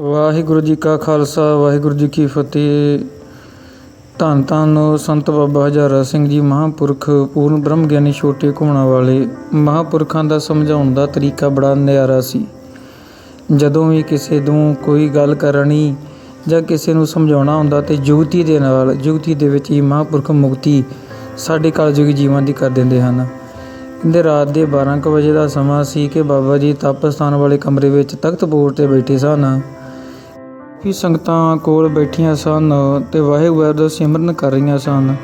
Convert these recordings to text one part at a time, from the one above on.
ਵਾਹਿਗੁਰੂ ਜੀ ਕਾ ਖਾਲਸਾ, ਵਾਹਿਗੁਰੂ ਜੀ ਕੀ ਫਤਿਹ। ਧੰਨ ਧੰਨ ਸੰਤ ਬਾਬਾ ਹਜ਼ਾਰਾ ਸਿੰਘ ਜੀ ਮਹਾਂਪੁਰਖ, ਪੂਰਨ ਬ੍ਰਹਮ ਗਿਆਨੀ ਛੋਟੇ ਘੁੰਮਣਾ ਵਾਲੇ। ਮਹਾਂਪੁਰਖਾਂ ਦਾ ਸਮਝਾਉਣ ਦਾ ਤਰੀਕਾ ਬੜਾ ਨਿਆਰਾ ਸੀ। ਜਦੋਂ ਵੀ ਕਿਸੇ ਨੂੰ ਕੋਈ ਗੱਲ ਕਰਨੀ ਜਾਂ ਕਿਸੇ ਨੂੰ ਸਮਝਾਉਣਾ ਹੁੰਦਾ ਤੇ ਜੁਗਤੀ ਦੇ ਨਾਲ ਜੁਗਤੀ ਦੇ ਵਿੱਚ ਹੀ ਮਹਾਂਪੁਰਖ ਮੁਕਤੀ ਸਾਡੇ ਕਲਯੁਗੀ ਜੀਵਨ ਦੀ ਕਰ ਦਿੰਦੇ ਹਨ। ਦੇ ਰਾਤ ਦੇ 12 ਕੁ ਵਜੇ ਦਾ ਸਮਾਂ ਸੀ ਕਿ ਬਾਬਾ ਜੀ ਤਪਸਥਾਨ ਵਾਲੇ ਕਮਰੇ ਵਿੱਚ ਤਖਤ ਬੋਰ ਤੇ ਬੈਠੇ ਸਨ। ਕਿ ਸੰਗਤਾਂ ਕੋਲ ਬੈਠੀਆਂ ਸਨ ਤੇ ਵਾਹਿਗੁਰੂ ਦਾ ਸਿਮਰਨ ਕਰ ਰਹੀਆਂ ਸਨ।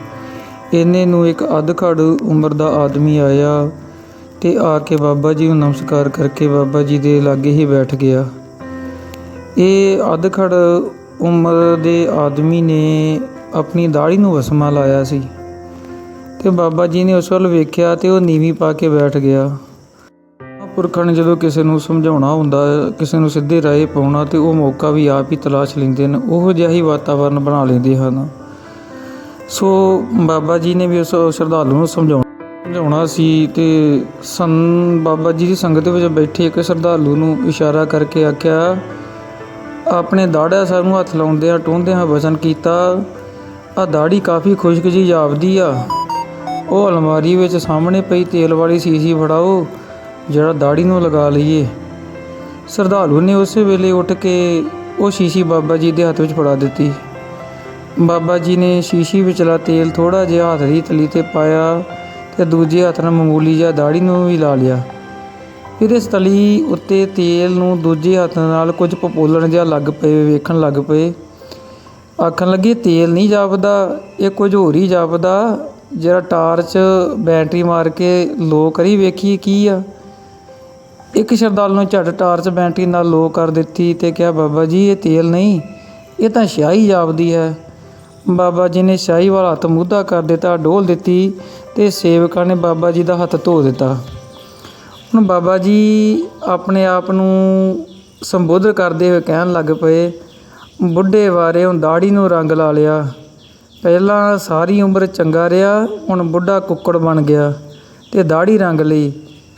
ਇਹਨੇ ਨੂੰ ਇੱਕ ਅਧਖੜ ਉਮਰ ਦਾ ਆਦਮੀ ਆਇਆ ਤੇ ਆ ਕੇ ਬਾਬਾ ਜੀ ਨੂੰ ਨਮਸਕਾਰ ਕਰਕੇ ਬਾਬਾ ਜੀ ਦੇ ਲਾਗੇ ਹੀ ਬੈਠ ਗਿਆ। ਇਹ ਅਧਖੜ ਉਮਰ ਦੇ ਆਦਮੀ ਨੇ ਆਪਣੀ ਦਾੜੀ ਨੂੰ ਵਸਮਾ ਲਾਇਆ ਸੀ ਤੇ ਬਾਬਾ ਜੀ ਨੇ ਉਸ ਵੱਲ ਵੇਖਿਆ ਤੇ ਉਹ ਨੀਵੀਂ ਪਾ ਕੇ ਬੈਠ ਗਿਆ। ਪੁਰਖਾਂ ਨੇ ਜਦੋਂ ਕਿਸੇ ਨੂੰ ਸਮਝਾਉਣਾ ਹੁੰਦਾ ਹੈ, ਕਿਸੇ ਨੂੰ ਸਿੱਧੇ ਰਾਹੇ ਪਾਉਣਾ ਤੇ ਉਹ ਮੌਕਾ ਵੀ ਆਪ ਹੀ ਤਲਾਸ਼ ਲੈਂਦੇ ਨੇ ਉਹੋ ਜਿਹਾ ਹੀ ਵਾਤਾਵਰਨ ਬਣਾ ਲੈਂਦੇ ਹਨ। ਸੋ ਬਾਬਾ ਜੀ ਨੇ ਵੀ ਉਸ ਸ਼ਰਧਾਲੂ ਨੂੰ ਸਮਝਾਉਣਾ ਸਮਝਾਉਣਾ ਸੀ ਤੇ ਸੰ ਬਾਬਾ ਜੀ ਦੀ ਸੰਗਤ ਵਿੱਚ ਬੈਠੇ ਇੱਕ ਸ਼ਰਧਾਲੂ ਨੂੰ ਇਸ਼ਾਰਾ ਕਰਕੇ ਆਖਿਆ ਆਪਣੇ ਦਾੜਾ ਸਾਹਿਬ ਨੂੰ ਹੱਥ ਲਾਉਂਦਿਆਂ ਟੋਂਦਿਆਂ ਵਚਨ ਕੀਤਾ ਆ ਦਾੜੀ ਕਾਫੀ ਖੁਸ਼ਕ ਜੀ ਜਾਪਦੀ ਆ। ਉਹ ਅਲਮਾਰੀ ਵਿੱਚ ਸਾਹਮਣੇ ਪਈ ਤੇਲ ਵਾਲੀ ਸੀਸੀ ਫੜਾਓ ਜਿਹੜਾ ਦਾੜੀ ਨੂੰ ਲਗਾ ਲਈਏ। ਸ਼ਰਧਾਲੂ ਨੇ ਉਸੇ ਵੇਲੇ ਉੱਠ ਕੇ ਉਹ ਸ਼ੀਸ਼ੀ ਬਾਬਾ ਜੀ ਦੇ ਹੱਥ ਵਿੱਚ ਫੜਾ ਦਿੱਤੀ। ਬਾਬਾ ਜੀ ਨੇ ਸ਼ੀਸ਼ੀ ਵਿਚਲਾ ਤੇਲ ਥੋੜਾ ਜਿਹਾ ਹੱਥ ਦੀ ਤਲੀ ਤੇ ਪਾਇਆ ਤੇ ਦੂਜੇ ਹੱਥ ਨਾਲ ਮਾਮੂਲੀ ਜਿਹਾ ਦਾੜੀ ਨੂੰ ਵੀ ਲਾ ਲਿਆ। ਫਿਰ ਇਸ ਤਲੀ ਉੱਤੇ ਤੇਲ ਨੂੰ ਦੂਜੇ ਹੱਥ ਨਾਲ ਕੁਝ ਪਪੋਲਣ ਜਿਹਾ ਲੱਗ ਪਏ, ਵੇਖਣ ਲੱਗ ਪਏ। ਆਖਣ ਲੱਗੇ, ਤੇਲ ਨਹੀਂ ਜਾਪਦਾ, ਇਹ ਕੁਝ ਹੋਰ ਹੀ ਜਾਪਦਾ। ਜਿਹੜਾ ਟਾਰਚ ਬੈਟਰੀ ਮਾਰ ਕੇ ਲੋ ਕਰੀ ਵੇਖੀ ਕੀ ਆ। ਇੱਕ ਸ਼ਰਧਾਲੂ ਨੂੰ ਝਟ ਟਾਰਚ ਬੈਟਰੀ ਨਾਲ ਲੋ ਕਰ ਦਿੱਤੀ ਤੇ ਕਿਹਾ, ਬਾਬਾ ਜੀ, ਇਹ ਤੇਲ ਨਹੀਂ, ਇਹ ਤਾਂ ਸ਼ਾਹੀ ਜਾਪਦੀ ਹੈ। ਬਾਬਾ ਜੀ ਨੇ ਸ਼ਾਹੀ ਵਾਲਾ ਹੱਥ ਮੁੱਧਾ ਕਰ ਦਿੱਤਾ, ਡੋਲ ਦਿੱਤੀ ਤੇ ਸੇਵਕਾਂ ਨੇ ਬਾਬਾ ਜੀ ਦਾ ਹੱਥ ਧੋ ਦਿੱਤਾ। ਹੁਣ ਬਾਬਾ ਜੀ ਆਪਣੇ ਆਪ ਨੂੰ ਸੰਬੋਧਨ ਕਰਦੇ ਹੋਏ ਕਹਿਣ ਲੱਗ ਪਏ, ਬੁੱਢੇ ਵਾਰੇ ਹੁਣ ਦਾੜੀ ਨੂੰ ਰੰਗ ਲਾ ਲਿਆ। ਪਹਿਲਾਂ ਸਾਰੀ ਉਮਰ ਚੰਗਾ ਰਿਹਾ, ਹੁਣ ਬੁੱਢਾ ਕੁੱਕੜ ਬਣ ਗਿਆ ਤੇ ਦਾੜੀ ਰੰਗ ਲਈ।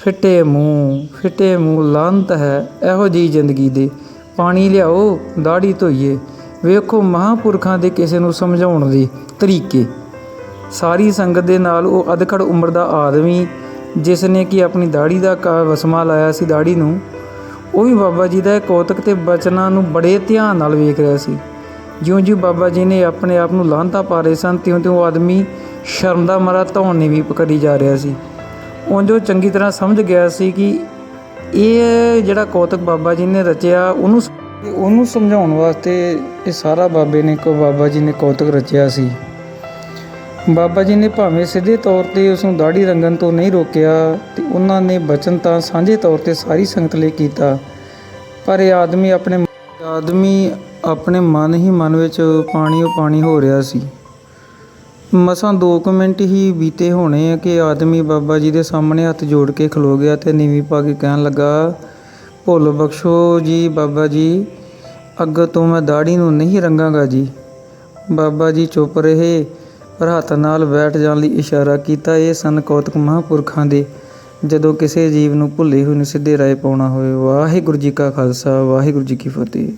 ਫਿੱਟੇ ਮੂੰਹ ਫਿੱਟੇ ਮੂੰਹ ਲਾਂਤ ਹੈ ਇਹੋ ਜੀ ਜ਼ਿੰਦਗੀ ਦੇ। ਪਾਣੀ ਲਿਆਓ ਦਾੜੀ ਧੋਈਏ। ਵੇਖੋ ਮਹਾਂਪੁਰਖਾਂ ਦੇ ਕਿਸੇ ਨੂੰ ਸਮਝਾਉਣ ਦੇ ਤਰੀਕੇ। ਸਾਰੀ ਸੰਗਤ ਦੇ ਨਾਲ ਉਹ ਅਧਖੜ ਉਮਰ ਦਾ ਆਦਮੀ, ਜਿਸ ਨੇ ਕਿ ਆਪਣੀ ਦਾੜੀ ਦਾ ਕ- ਵਸਮਾ ਲਾਇਆ ਸੀ ਦਾੜੀ ਨੂੰ, ਉਹ ਵੀ ਬਾਬਾ ਜੀ ਦਾ ਕੌਤਕ ਤੇ ਬਚਨਾਂ ਨੂੰ ਬੜੇ ਧਿਆਨ ਨਾਲ ਵੇਖ ਰਿਹਾ ਸੀ। ਜਿਉਂ-ਜਿਉਂ ਬਾਬਾ ਜੀ ਨੇ ਆਪਣੇ ਆਪ ਨੂੰ ਲਾਂਤਾ ਪਾ ਰਹੇ ਸਨ, ਤਿਉਂ-ਤਿਉਂ ਆਦਮੀ ਸ਼ਰਮ ਦਾ ਮਰਾ ਧੌਣ ਨਹੀਂ ਵੀ ਪਕੜੀ ਜਾ ਰਿਹਾ ਸੀ। ਉਂਝ ਉਹ ਚੰਗੀ ਤਰ੍ਹਾਂ ਸਮਝ ਗਿਆ ਸੀ ਕਿ ਇਹ ਜਿਹੜਾ ਕੌਤਕ ਬਾਬਾ ਜੀ ਨੇ ਰਚਿਆ, ਉਹਨੂੰ ਉਹਨੂੰ ਸਮਝਾਉਣ ਵਾਸਤੇ ਇਹ ਸਾਰਾ ਬਾਬੇ ਨੇ ਕੋ ਬਾਬਾ ਜੀ ਨੇ ਕੌਤਕ ਰਚਿਆ ਸੀ। ਬਾਬਾ ਜੀ ਨੇ ਭਾਵੇਂ ਸਿੱਧੇ ਤੌਰ ਤੇ ਉਸ ਨੂੰ ਦਾੜੀ ਰੰਗਣ ਤੋਂ ਨਹੀਂ ਰੋਕਿਆ, ਤੇ ਉਹਨਾਂ ਨੇ ਬਚਨ ਤਾਂ ਸਾਂਝੇ ਤੌਰ ਤੇ ਸਾਰੀ ਸੰਗਤ ਲਈ ਕੀਤਾ। ਪਰ ਇਹ ਆਦਮੀ ਆਪਣੇ ਆਦਮੀ ਆਪਣੇ ਮਨ ਹੀ ਮਨ ਵਿੱਚ ਪਾਣੀ ਉਹ ਪਾਣੀ ਹੋ ਰਿਹਾ ਸੀ। ਮਸਾਂ ਦੋ ਕੁ ਮਿੰਟ ਹੀ ਬੀਤੇ ਹੋਣੇ ਆ ਕਿ ਆਦਮੀ ਬਾਬਾ ਜੀ ਦੇ ਸਾਹਮਣੇ ਹੱਥ ਜੋੜ ਕੇ ਖਲੋ ਗਿਆ ਤੇ ਨੀਵੀਂ ਪਾ ਕੇ ਕਹਿਣ ਲੱਗਾ, ਭੁੱਲ ਬਖਸ਼ੋ ਜੀ ਬਾਬਾ ਜੀ, ਅੱਗੇ ਤੋਂ ਮੈਂ ਦਾੜੀ ਨੂੰ ਨਹੀਂ ਰੰਗਾਂਗਾ ਜੀ। ਬਾਬਾ ਜੀ ਚੁੱਪ ਰਹੇ, ਪਰ ਹੱਥ ਨਾਲ ਬੈਠ ਜਾਣ ਲਈ ਇਸ਼ਾਰਾ ਕੀਤਾ ਇਹ ਸਨ ਕੌਤਕ ਮਹਾਂਪੁਰਖਾਂ ਦੇ, ਜਦੋਂ ਕਿਸੇ ਜੀਵ ਨੂੰ ਭੁੱਲੇ ਹੋਏ ਨੂੰ ਸਿੱਧੇ ਰਾਹ ਪਾਉਣਾ ਹੋਵੇ। ਵਾਹਿਗੁਰੂ ਜੀ ਕਾ ਖਾਲਸਾ, ਵਾਹਿਗੁਰੂ ਜੀ ਕੀ ਫਤਿਹ।